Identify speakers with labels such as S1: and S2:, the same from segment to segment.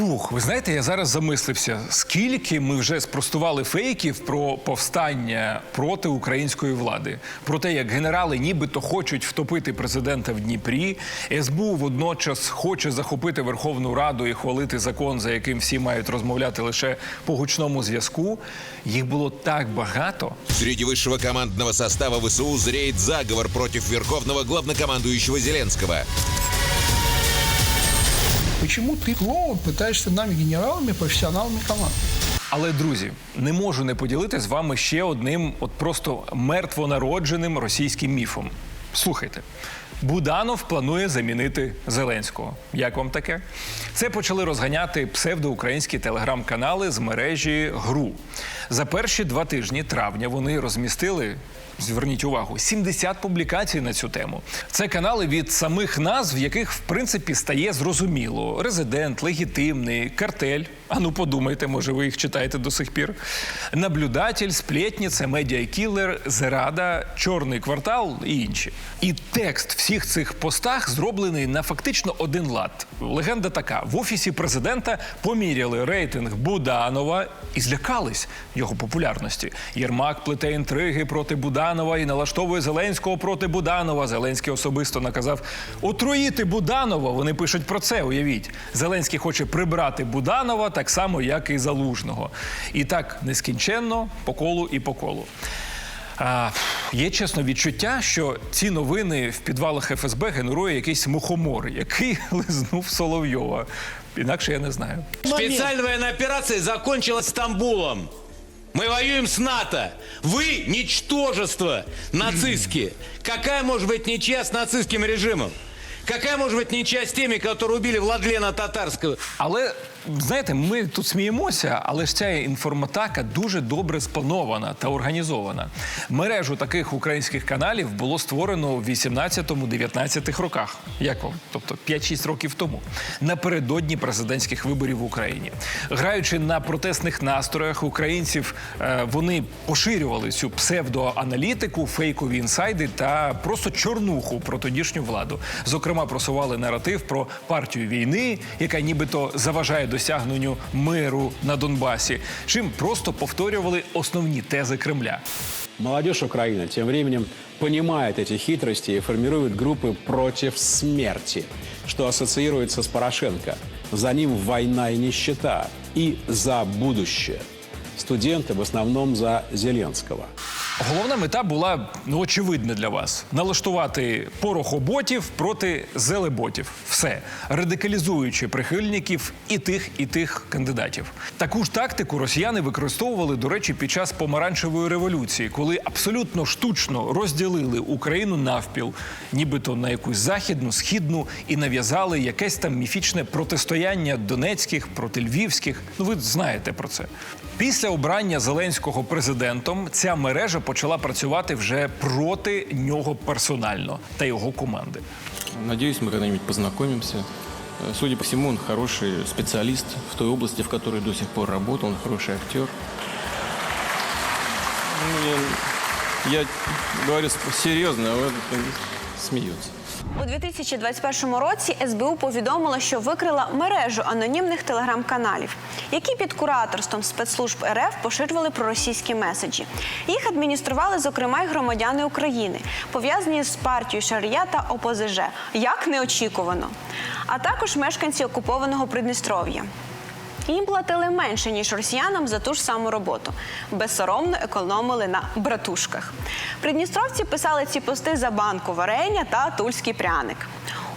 S1: Фух, ви знаєте, я зараз замислився, скільки ми вже спростували фейків про повстання проти української влади, про те, як генерали нібито хочуть втопити президента в Дніпрі. СБУ водночас хоче захопити Верховну Раду і хвалити закон, за яким всі мають розмовляти лише по гучному зв'язку. Їх було так багато.
S2: Среди высшего командного состава ВСУ зреет заговор против верховного главнокомандующего Зеленского.
S3: Почему ты, клоун, пытаешься нами, генералами, профессионалами команд?
S1: Але друзі, не можу не поділити з вами ще одним, от просто мертвонародженим російським міфом. Слухайте. Буданов планує замінити Зеленського. Як вам таке? Це почали розганяти псевдоукраїнські телеграм-канали з мережі ГРУ. За перші два тижні травня вони розмістили. Зверніть увагу, 70 публікацій на цю тему. Це канали від самих назв, яких в принципі стає зрозуміло: резидент, легітимний, картель. А ну подумайте, може, ви їх читаєте до сих пір. Наблюдатель, сплетниця, медіакілер, зрада, чорний квартал і інші. І текст всіх цих постах зроблений на фактично один лад. Легенда така: в офісі президента поміряли рейтинг Буданова і злякались його популярності. Єрмак плете інтриги проти Буданова і налаштовує Зеленського проти Буданова. Зеленський особисто наказав отруїти Буданова. Вони пишуть про це. Уявіть, Зеленський хоче прибрати Буданова так само, як і Залужного. І так нескінченно по колу і по колу. А, є чесно відчуття, що ці новини в підвалах ФСБ генерує якийсь мухомор, який лизнув Соловйова. Інакше я не знаю.
S4: Специальная военная операция закончилась Стамбулом. Мы воюем с НАТО. Вы ничтожество нацистские. Какая может быть ничья с нацистским режимом? Какая может быть ничья с теми, которые убили Владлена Татарского?
S1: Але знаєте, ми тут сміємося, але ж ця інформатака дуже добре спланована та організована. Мережу таких українських каналів було створено в 18-19 роках. Як вам? Тобто 5-6 років тому, напередодні президентських виборів в Україні. Граючи на протестних настроях українців, е, вони поширювали цю псевдоаналітику, фейкові інсайди та просто чорнуху про тодішню владу. Зокрема, просували наратив про партію війни, яка нібито заважає досягненню миру на Донбасі, чим просто повторювали основні тези Кремля.
S5: Молодежь Украины тем временем понимает эти хитрости и формирует группы против смерти, что ассоциируется с Порошенко. За ним война и нищета, и за будущее. Студенты в основном за Зеленского.
S1: Головна мета була ну очевидна для вас: налаштувати порохоботів проти зелеботів. Все радикалізуючи прихильників і тих, і тих кандидатів. Таку ж тактику росіяни використовували, до речі, під час помаранчевої революції, коли абсолютно штучно розділили Україну навпіл, нібито на якусь західну, східну, і нав'язали якесь там міфічне протистояння донецьких проти львівських. Ну ви знаєте про це. Після обрання Зеленського президентом ця мережа почала працювати вже проти нього персонально та його команди.
S6: Надіюсь, ми коли-нибудь познакомимся. Э, Судя по всему, он хороший специалист в той области, в которой до сих пор работал, он хороший актер. Ну, я, я говорю серьезно, а он смеется.
S7: У 2021 році СБУ повідомила, що викрила мережу анонімних телеграм-каналів, які під кураторством спецслужб РФ поширювали проросійські меседжі. Їх адміністрували, зокрема, й громадяни України, пов'язані з партією Шарія та ОПЗЖ, як неочікувано, а також мешканці окупованого Придністров'я. Їм платили менше, ніж росіянам за ту ж саму роботу. Безсоромно економили на братушках. Придністровці писали ці пости за банку варення та тульський пряник.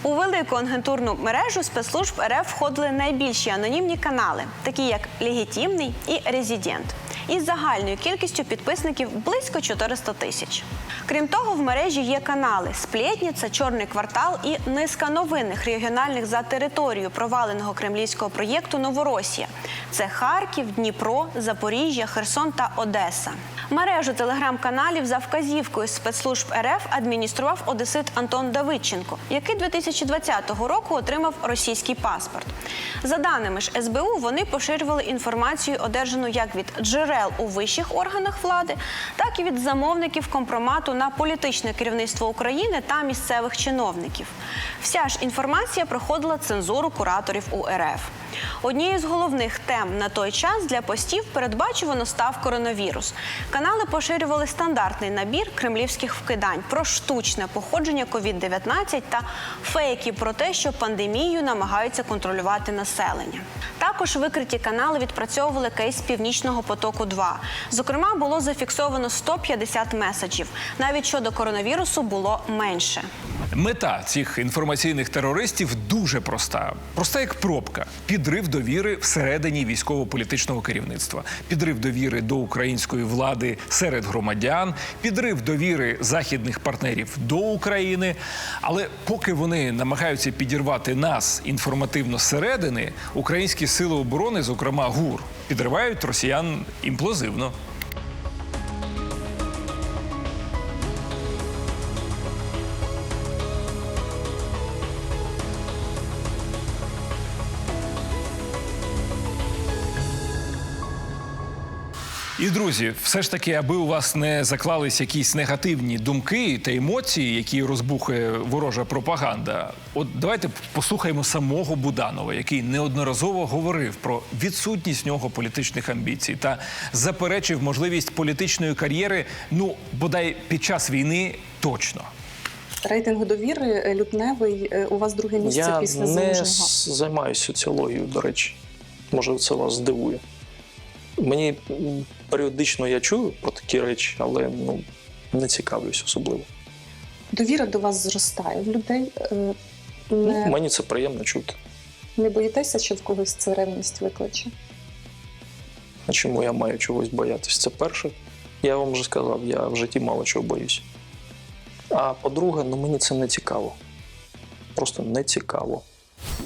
S7: У велику агентурну мережу спецслужб РФ входили найбільші анонімні канали, такі як Легітимний і Резидент, із загальною кількістю підписників близько 400 тисяч. Крім того, в мережі є канали Сплетниця, Чорний квартал і низка новинних регіональних за територію проваленого кремлівського проєкту Новоросія. Це Харків, Дніпро, Запоріжжя, Херсон та Одеса. Мережу телеграм-каналів за вказівкою спецслужб РФ адміністрував одесит Антон Давидченко, який 2020 року отримав російський паспорт. За даними ж СБУ, вони поширювали інформацію, одержану як від джерел у вищих органах влади, так і від замовників компромату на політичне керівництво України та місцевих чиновників. Вся ж інформація проходила цензуру кураторів у РФ. Однією з головних тем на той час для постів передбачувано став коронавірус. Канали поширювали стандартний набір кремлівських вкидань про штучне походження COVID-19 та фейки про те, що пандемію намагаються контролювати населення. Також викриті канали відпрацьовували кейс північного потоку. 2 зокрема, було зафіксовано 150 меседжів. Навіть щодо коронавірусу було менше.
S1: Мета цих інформаційних терористів дуже проста. Проста як пробка. Підрив довіри всередині військово-політичного керівництва, підрив довіри до української влади серед громадян, підрив довіри західних партнерів до України. Але поки вони намагаються підірвати нас інформативно зсередини, українські сили оборони, зокрема ГУР, підривають росіян імплозивно. І друзі, все ж таки, аби у вас не заклались якісь негативні думки та емоції, які розбухує ворожа пропаганда. От давайте послухаємо самого Буданова, який неодноразово говорив про відсутність в нього політичних амбіцій та заперечив можливість політичної кар'єри. Ну бодай під час війни точно.
S8: Рейтинг довіри е, лютневий. е, У вас друге місце
S9: Я
S8: після
S9: не займаюся соціологією, до речі. Може, це вас здивує. Мені періодично я чую про такі речі, але ну, не цікавлюсь особливо.
S8: Довіра до вас зростає в людей. Е,
S9: Ну, Мені це приємно чути.
S8: не боїтеся, що в когось це ревність викличе?
S9: А чому я маю чогось боятися? Це перше. Я вам вже сказав, я в житті мало чого боюсь. А по-друге, ну мені це не цікаво. Просто не цікаво.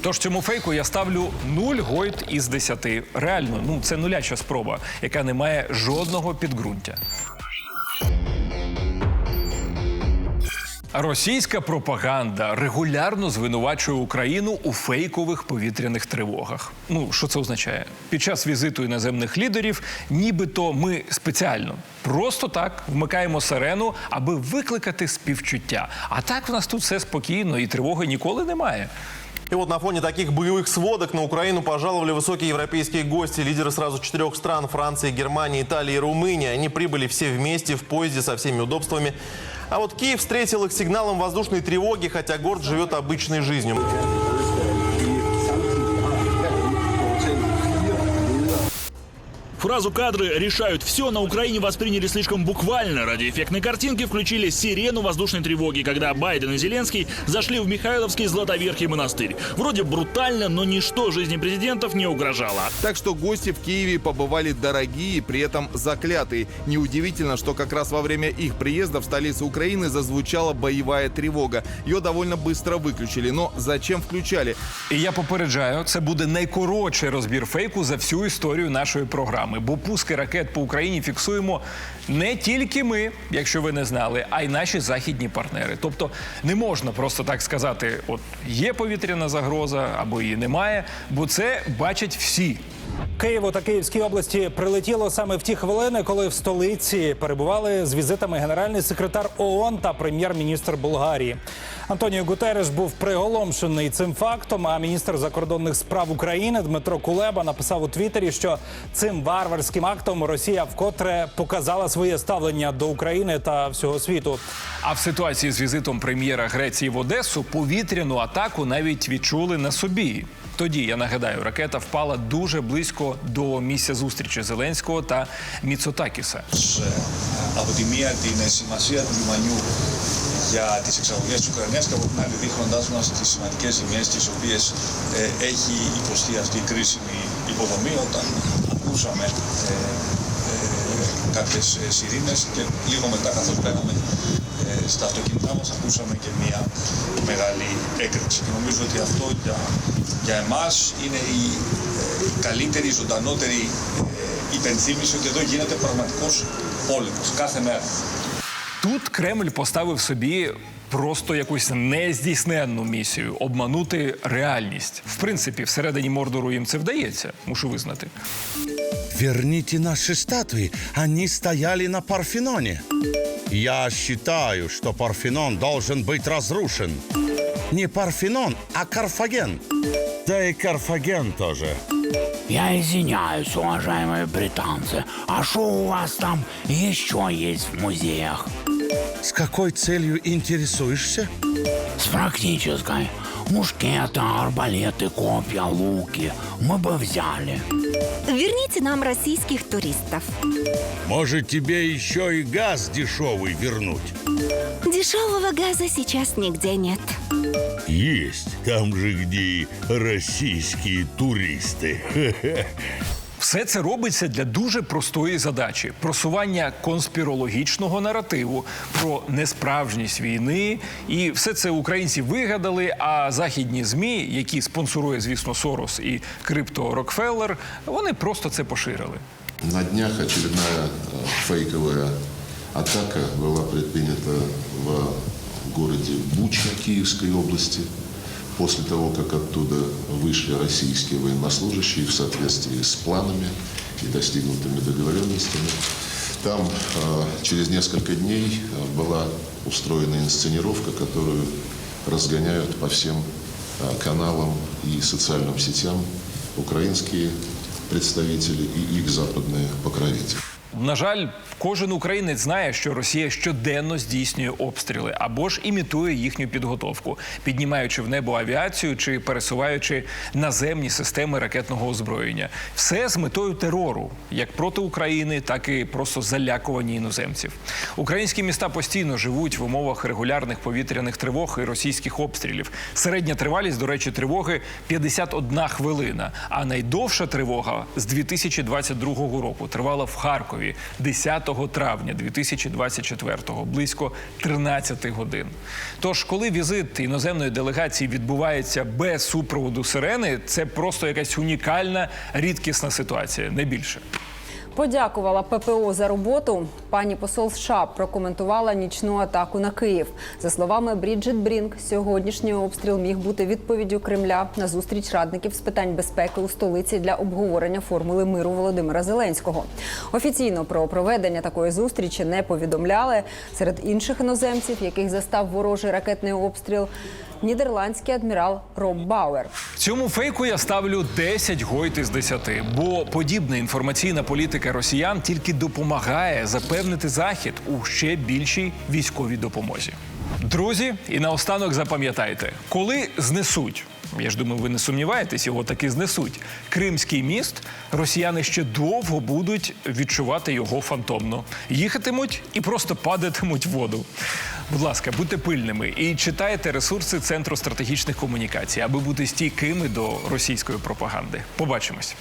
S1: Тож цьому фейку я ставлю 0 гойд із 10. Реально, ну це нуляча спроба, яка не має жодного підґрунтя. Російська пропаганда регулярно звинувачує Україну у фейкових повітряних тривогах. Ну що це означає? Під час візиту іноземних лідерів, нібито ми спеціально просто так вмикаємо сирену, аби викликати співчуття. А так в нас тут все спокійно і тривоги ніколи немає.
S10: И вот на фоне таких боевых сводок на Украину пожаловали высокие европейские гости, лидеры сразу четырех стран – Франции, Германии, Италии и Румынии. Они прибыли все вместе в поезде со всеми удобствами. А вот Киев встретил их сигналом воздушной тревоги, хотя город живет обычной жизнью.
S11: Фразу «кадры решают все» на Украине восприняли слишком буквально. Ради эффектной картинки включили сирену воздушной тревоги, когда Байден и Зеленский зашли в Михайловский Златоверхий монастырь. Вроде брутально, но ничто жизни президентов не угрожало.
S12: Так что гости в Киеве побывали дорогие, при этом заклятые. Неудивительно, что как раз во время их приезда в столицу Украины зазвучала боевая тревога. Ее довольно быстро выключили. Но зачем включали?
S1: І я попереджаю, це буде найкоротший розбір фейку за всю історію нашої програми. Бо пуски ракет по Україні фіксуємо не тільки ми, якщо ви не знали, а й наші західні партнери. Тобто не можна просто так сказати: от є повітряна загроза або її немає, бо це бачать всі.
S13: Києву та Київській області прилетіло саме в ті хвилини, коли в столиці перебували з візитами генеральний секретар ООН та прем'єр-міністр Болгарії. Антоніо Гутереш був приголомшений цим фактом. А міністр закордонних справ України Дмитро Кулеба написав у Твіттері, що цим варварським актом Росія вкотре показала своє ставлення до України та всього світу.
S1: А в ситуації з візитом прем'єра Греції в Одесу повітряну атаку навіть відчули на собі. Тоді я нагадаю, ракета впала дуже близько до місця зустрічі Зеленського та Міцотакіса.
S14: από τη μία την σημασία του λιμανιού για τις εξαγωγές της Ουκρανίας και από την άλλη δείχνοντάς μας τις σημαντικές ζημιές τις οποίες ε, έχει υποστεί αυτή η κρίσιμη υποδομή όταν ακούσαμε ε, ε, κάποιες ε, σιρήνες και λίγο μετά καθώς μπαίναμε ε, στα αυτοκίνητά μας ακούσαμε και μια μεγάλη έκρηξη και νομίζω ότι αυτό για, για εμάς είναι η, ε, η καλύτερη, η ζωντανότερη ε, υπενθύμηση ότι εδώ γίνεται πραγματικός πόλεμος κάθε μέρα.
S1: Тут Кремль поставив собі просто якусь нездійсненну місію обманути реальність. В принципі, всередині Мордору їм це вдається, мушу визнати.
S15: Верните наши статуи. Они стояли на Парфеноне. Я считаю, что Парфенон должен быть разрушен. Не Парфенон, а Карфаген. Да и Карфаген тоже.
S16: Я извиняюсь, уважаемые британцы, а что у вас там еще есть в музеях?
S15: С какой целью интересуешься?
S16: С практической. Мушкеты, арбалеты, копья, луки. Мы бы взяли.
S17: Верните нам российских туристов.
S15: Может, тебе еще и газ дешевый вернуть?
S17: Дешевого газа сейчас нигде нет.
S15: Есть. Там же, где российские туристы.
S1: Все це робиться для дуже простої задачі: просування конспірологічного наративу про несправжність війни. І все це українці вигадали. А західні змі, які спонсорує, звісно, Сорос і крипто Рокфеллер, вони просто це поширили.
S18: На днях очередная э, фейковая атака была предпринята в городе Буча Киевской области. После того, как оттуда вышли российские военнослужащие в соответствии с планами и достигнутыми договоренностями, там э, через несколько дней э, была устроена инсценировка, которую разгоняют по всем э, каналам и социальным сетям украинские представители и их западные покровители.
S1: На жаль, кожен українець знає, що Росія щоденно здійснює обстріли або ж імітує їхню підготовку, піднімаючи в небо авіацію чи пересуваючи наземні системи ракетного озброєння. Все з метою терору, як проти України, так і просто залякування іноземців. Українські міста постійно живуть в умовах регулярних повітряних тривог і російських обстрілів. Середня тривалість, до речі, тривоги 51 хвилина. А найдовша тривога з 2022 року тривала в Харкові 10 травня 2024-го, близько 13 годин. Тож, коли візит іноземної делегації відбувається без супроводу сирени, це просто якась унікальна, рідкісна ситуація, не більше.
S19: Подякувала ППО за роботу. Пані посол США прокоментувала нічну атаку на Київ. За словами Бріджит Брінк, сьогоднішній обстріл міг бути відповіддю Кремля на зустріч радників з питань безпеки у столиці для обговорення формули миру Володимира Зеленського. Офіційно про проведення такої зустрічі не повідомляли. Серед інших іноземців, яких застав ворожий ракетний обстріл, нідерландський адмірал Роб Бауер.
S1: Цьому фейку я ставлю 10 гойт із 10, бо подібна інформаційна політика росіян тільки допомагає запевнити захід у ще більшій військовій допомозі. Друзі, і наостанок запам'ятайте, коли знесуть. Я ж думаю, ви не сумніваєтесь, його таки знесуть. Кримський міст росіяни ще довго будуть відчувати його фантомно. Їхатимуть і просто падатимуть воду. Будь ласка, будьте пильними і читайте ресурси Центру стратегічних комунікацій, аби бути стійкими до російської пропаганди. Побачимось.